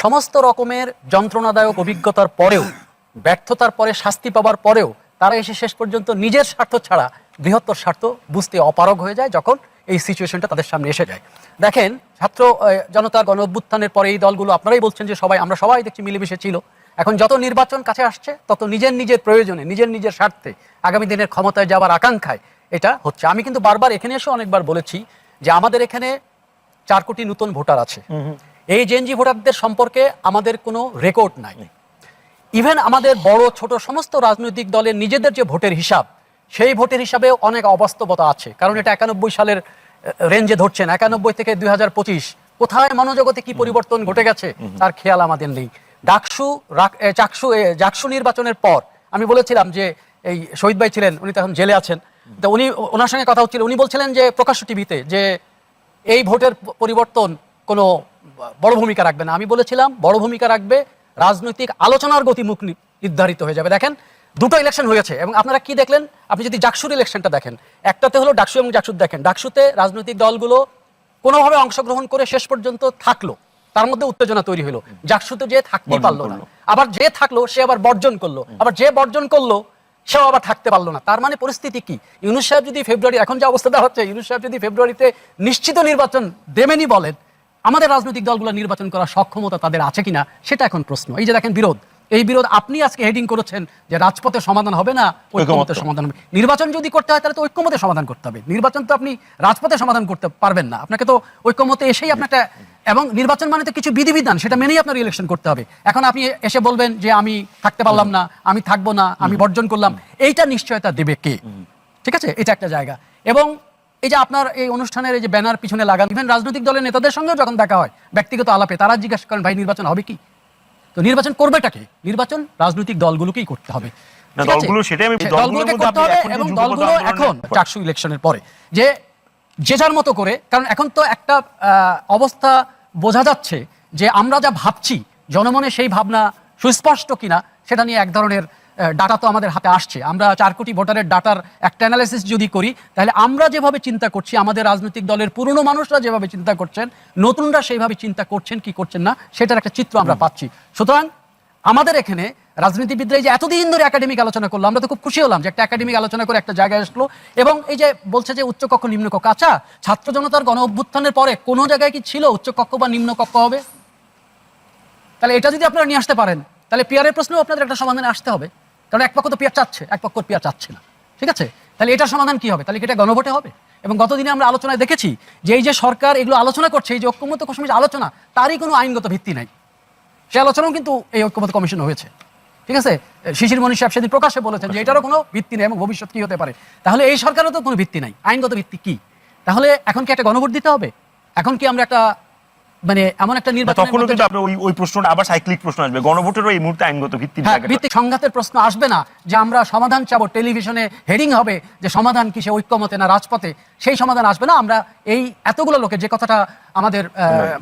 সমস্ত রকমের যন্ত্রণাদায়ক অভিজ্ঞতার পরেও ব্যর্থতার পরে শাস্তি পাবার পরেও তারা এসে শেষ পর্যন্ত নিজের স্বার্থ ছাড়া বৃহত্তর স্বার্থ বুঝতে অপারগ হয়ে যায় যখন এই সিচুয়েশনটা তাদের সামনে এসে যায়। দেখেন ছাত্র আহ, জনতার গণ অভ্যুত্থানের পরে এই দলগুলো আপনারাই বলছেন যে সবাই আমরা সবাই দেখছি মিলেমিশে ছিল। এখন যত নির্বাচন কাছে আসছে তত নিজের নিজের প্রয়োজনে নিজের নিজের স্বার্থে আগামী দিনের ক্ষমতায় যাওয়ার আকাঙ্ক্ষায় এটা হচ্ছে। আমি কিন্তু বারবার এখানে এসে অনেকবার বলেছি যে আমাদের এখানে চার কোটি নতুন ভোটার আছে। এই জেনজি ভোটারদের সম্পর্কে আমাদের কোনো রেকর্ড নাই। ইভেন আমাদের বড় ছোট সমস্ত রাজনৈতিক দলের নিজেদের যে ভোটের হিসাব সেই ভোটের হিসাবেও অনেক অবাস্তবতা আছে। কারণ এটা একানব্বই সালের রেঞ্জে ধরছেন। একানব্বই থেকে দুই হাজার পঁচিশ কোথায় মনোজগতে কি পরিবর্তন ঘটে গেছে তার খেয়াল আমাদের নেই। ডাকসু চাকসু জাকসু নির্বাচনের পর আমি বলেছিলাম যে এই শহীদ ভাই ছিলেন উনি তো এখন জেলে আছেন। তো উনি ওনার সঙ্গে কথা হচ্ছিল। উনি বলছিলেন যে প্রকাশ্য টিভিতে যে এই ভোটের পরিবর্তন কোনো বড় ভূমিকা রাখবে না। আমি বলেছিলাম বড় ভূমিকা রাখবে রাজনৈতিক আলোচনার গতিমুখ নি- নির্ধারিত হয়ে যাবে। দেখেন দুটো ইলেকশন হয়েছে এবং আপনারা কি দেখলেন? আপনি যদি ডাকসুর ইলেকশনটা দেখেন একটাতে হলো ডাকসু এবং ডাকসুর দেখেন। ডাকসুতে রাজনৈতিক দলগুলো কোনোভাবে অংশগ্রহণ করে শেষ পর্যন্ত থাকল। তার মধ্যে উত্তেজনা তৈরি হলো। ডাকসুতে যে থাকতে পারল না। আবার যে থাকল সে আবার বর্জন করল। আবার যে বর্জন করল সেও আবার থাকতে পারল না। তার মানে পরিস্থিতি কি? ইউনুস সাহেব যদি ফেব্রুয়ারি এখন যে অবস্থা হচ্ছে ইউনুস সাহেব যদি ফেব্রুয়ারিতে নিশ্চিত নির্বাচন দেবেনই বলেন আমাদের রাজনৈতিক দলগুলো নির্বাচন করার সক্ষমতা তাদের আছে কিনা সেটা এখন প্রশ্ন। এই যে দেখেন বিরোধ এই বিরোধ আপনি আজকে হেডিং করেছেন যে রাজপথে সমাধান হবে না ঐক্যমতের সমাধান হবে। নির্বাচন যদি করতে হয় তাহলে তো ঐক্যমতে সমাধান করতে হবে। নির্বাচন তো আপনি রাজপথে সমাধান করতে পারবেন না। আপনাকে তো ঐক্যমতে এসেই আপনার একটা এবং নির্বাচন মানে তো কিছু বিধিবিধান সেটা মেনেই আপনার ইলেকশন করতে হবে। এখন আপনি এসে বলবেন যে আমি থাকতে পারলাম না আমি থাকব না আমি বর্জন করলাম এইটা নিশ্চয়তা দেবে কে? ঠিক আছে? এটা একটা জায়গা। এবং এই যে আপনার এই অনুষ্ঠানের এই যে ব্যানার পিছনে লাগান ইভেন রাজনৈতিক দলের নেতাদের সঙ্গেও যখন দেখা হয় ব্যক্তিগত আলাপে তারা জিজ্ঞাসা করেন ভাই নির্বাচন হবে কি? তো নির্বাচন করবেটাকে নির্বাচন রাজনৈতিক দলগুলোকেই করতে হবে? দলগুলো সেটাই আমি- দলগুলোকে করতে হবে এখন এবং দলগুলো এখন পরে- চারশো ইলেকশনের পরে যে যে যার মতো করে কারণ এখন তো একটা আহ, অবস্থা বোঝা যাচ্ছে যে আমরা যা ভাবছি জনমনে সেই ভাবনা সুস্পষ্ট কিনা সেটা নিয়ে এক ধরনের ডাটা তো আমাদের হাতে আসছে। আমরা চার কোটি ভোটারের ডাটার একটা অ্যানালাইসিস যদি করি তাহলে আমরা যেভাবে চিন্তা করছি আমাদের রাজনৈতিক দলের পুরনো মানুষরা যেভাবে চিন্তা করছেন নতুনরা সেইভাবে চিন্তা করছেন কি করছেন না সেটার একটা চিত্র আমরা পাচ্ছি। সুতরাং আমাদের এখানে রাজনীতিবিদরা এই যে এতদিন ধরে একাডেমিক আলোচনা করল আমরা তো খুব খুশি হলাম যে একটা একাডেমিক আলোচনা করে একটা জায়গায় আসলো এবং এই যে বলছে যে উচ্চকক্ষ নিম্নকক্ষ। আচ্ছা ছাত্র জনতার গণ অভ্যুত্থানের পরে কোনো জায়গায় কি ছিল উচ্চকক্ষ বা নিম্নকক্ষ হবে? তাহলে এটা যদি আপনারা নিয়ে আসতে পারেন তাহলে পিয়ারের প্রশ্নেও আপনাদের একটা সমাধানে আসতে হবে। কারণ এক পক্ষ তো পিয়ার চাচ্ছে, এক পক্ষ পিয়ার চাচ্ছে না। ঠিক আছে? তাহলে এটার সমাধান কি হবে? তাহলে এটা গণভোটে হবে? এবং গতদিনে আমরা আলোচনায় দেখেছি যে এই যে সরকার এগুলো আলোচনা করছে, এই যে ঐক্যমত কমিশনের আলোচনা, তারই কোনো আইনগত ভিত্তি নাই। সে আলোচনাও কিন্তু এই ঐক্যমত কমিশন হয়েছে। ঠিক আছে? শিশির মনীষ সাহেব সেদিন প্রকাশ্যে বলেছেন যে এটারও কোনো ভিত্তি নেই এবং ভবিষ্যৎ কি হতে পারে। তাহলে এই সরকারও তো কোনো ভিত্তি নাই। আইনগত ভিত্তি কি? তাহলে এখন কি একটা গণভোট দিতে হবে? এখন কি আমরা একটা মানে এমন একটা নির্বাচন কিন্তু আপনার ওই ওই প্রশ্নটা আবার সাইক্লিক প্রশ্ন আসবে। গণভোটেরও এই মুহূর্তে আইনগত ভিত্তি ভিত্তি ভিত্তিক সংঘাতের প্রশ্ন আসবে না যে আমরা সমাধান চাবো টেলিভিশনে হেডিং হবে যে সমাধান কি সে ঐক্যমতে না রাজপথে সেই সমাধান আসবে না। আমরা এই এতগুলো লোকে যে কথাটা আমাদের আহ,